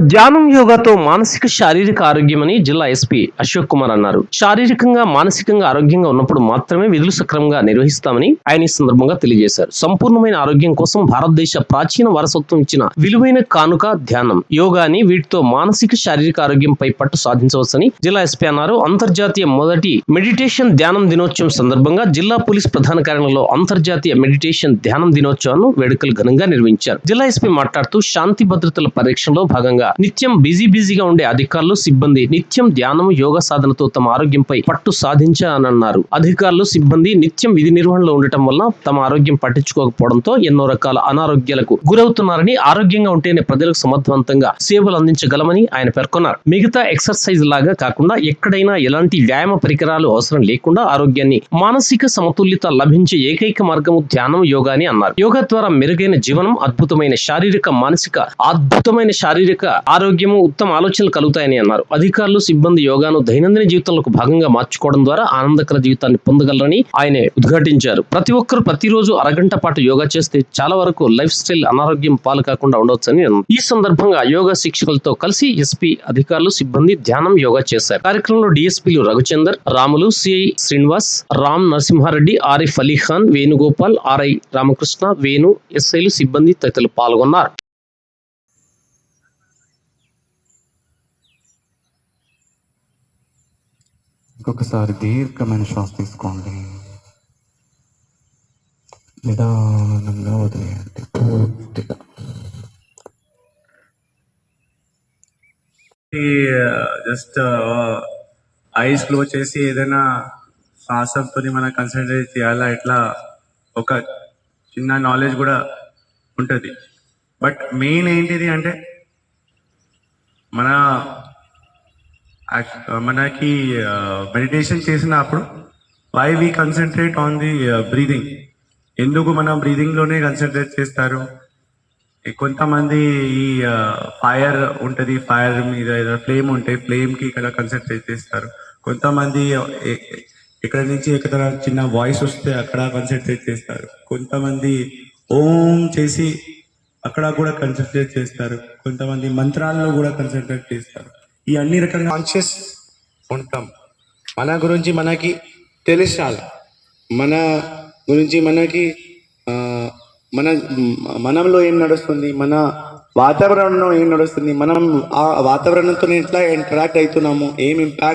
ధ్యానం యోగాతో మానసిక శారీరక ఆరోగ్యమని జిల్లా ఎస్పీ అశోక్ కుమార్ అన్నారు. శారీరకంగా మానసికంగా ఆరోగ్యంగా ఉన్నప్పుడు మాత్రమే విధులు సక్రమంగా నిర్వహిస్తామని ఆయన ఈ సందర్భంగా తెలియజేశారు. సంపూర్ణమైన ఆరోగ్యం కోసం భారతదేశ ప్రాచీన వారసత్వం ఇచ్చిన విలువైన కానుక ధ్యానం యోగాని వీటితో మానసిక శారీరక ఆరోగ్యంపై పట్టు సాధించవచ్చని జిల్లా ఎస్పీ అన్నారు. అంతర్జాతీయ మొదటి మెడిటేషన్ ధ్యానం దినోత్సవం సందర్భంగా జిల్లా పోలీస్ ప్రధాన కార్యాలయంలో అంతర్జాతీయ మెడిటేషన్ ధ్యానం దినోత్సవాన్ని వేడుకలు ఘనంగా నిర్వహించారు. జిల్లా ఎస్పీ మాట్లాడుతూ శాంతి భద్రతల పరీక్షలో భాగంగా నిత్యం బిజీ బిజీగా ఉండే అధికారులు సిబ్బంది నిత్యం ధ్యానం యోగ సాధనతో తమ ఆరోగ్యంపై పట్టు సాధించానన్నారు. అధికారులు సిబ్బంది నిత్యం విధి నిర్వహణలో ఉండటం వల్ల తమ ఆరోగ్యం పట్టించుకోకపోవడంతో ఎన్నో రకాల అనారోగ్యాలకు గురవుతున్నారని ఆరోగ్యంగా ఉంటేనే ప్రజలకు సమర్థవంతంగా సేవలు అందించగలమని ఆయన పేర్కొన్నారు. మిగతా ఎక్సర్సైజ్ లాగా కాకుండా ఎక్కడైనా ఎలాంటి వ్యాయామ పరికరాలు అవసరం లేకుండా ఆరోగ్యాన్ని మానసిక సమతుల్యత లభించే ఏకైక మార్గము ధ్యానం యోగా అని అన్నారు. యోగా ద్వారా మెరుగైన జీవనం అద్భుతమైన శారీరక మానసిక అద్భుతమైన శారీరక ఆరోగ్యము ఉత్తమ ఆలోచనలు కలుగుతాయని అన్నారు. అధికారులు సిబ్బంది యోగాను దైనందిన జీవితంలో భాగంగా మార్చుకోవడం ద్వారా ఆనందకర జీవితాన్ని పొందగలరని ఆయన ఉద్ఘాటించారు. ప్రతి ఒక్కరు ప్రతిరోజు అరగంట పాటు యోగా చేస్తే చాలా వరకు లైఫ్ స్టైల్ అనారోగ్యం పాలు కాకుండా ఉండవచ్చని ఈ సందర్భంగా యోగా శిక్షకులతో కలిసి ఎస్పీ అధికారులు సిబ్బంది ధ్యానం యోగా చేశారు. కార్యక్రమంలో డిఎస్పీలు రఘుచందర్ రాములు సిఐ శ్రీనివాస్ రామ్ నరసింహారెడ్డి ఆరిఫ్ అలీఖాన్ వేణుగోపాల్ ఆర్ఐ రామకృష్ణ వేణు ఎస్ఐలు సిబ్బంది తదితరులు పాల్గొన్నారు. ఇంకొకసారి దీర్ఘమైన శ్వాస తీసుకోండి. నిదానంగా వదిలేయండి. పూర్తిగా. జస్ట్ ఐస్ క్లోజ్ చేసి ఏదైనా శ్వాసంతో మనం కన్సన్ట్రేట్ చేయాలా? ఇట్లా ఒక చిన్న నాలెడ్జ్ కూడా ఉంటుంది. బట్ మెయిన్ ఏంటిది అంటే మన Uh, మనకి uh, మెడిటేషన్ చేసినప్పుడు why we concentrate on the breathing ఎందుకు మనం బ్రీదింగ్లోనే కన్సన్ట్రేట్ uh, చేస్తారు? కొంతమంది ఈ ఫైర్ ఉంటుంది ఫైర్ మీద ఏదైనా ఫ్లేమ్ ఉంటాయి ఫ్లేమ్కి ఇక్కడ కన్సన్ట్రేట్ చేస్తారు. కొంతమంది ఇక్కడ నుంచి ఎక్కడ చిన్న వాయిస్ వస్తే అక్కడ కన్సన్ట్రేట్ చేస్తారు. కొంతమంది ఓం చేసి అక్కడ కూడా కన్సన్ట్రేట్ చేస్తారు. కొంతమంది మంత్రాల్లో కూడా కన్సన్ట్రేట్ చేస్తారు. ఈ అన్ని రకాల కాన్షియస్ ఉంటాం. మన గురించి మనకి తెలిసాలి. మన గురించి మనకి ఆ, మన మనంలో ఏం నడుస్తుంది మన వాతావరణంలో ఏం నడుస్తుంది మనం ఆ వాతావరణంతో ఎట్లా ఇంటరాక్ట్ అవుతున్నాము ఏం ఇంపాక్ట్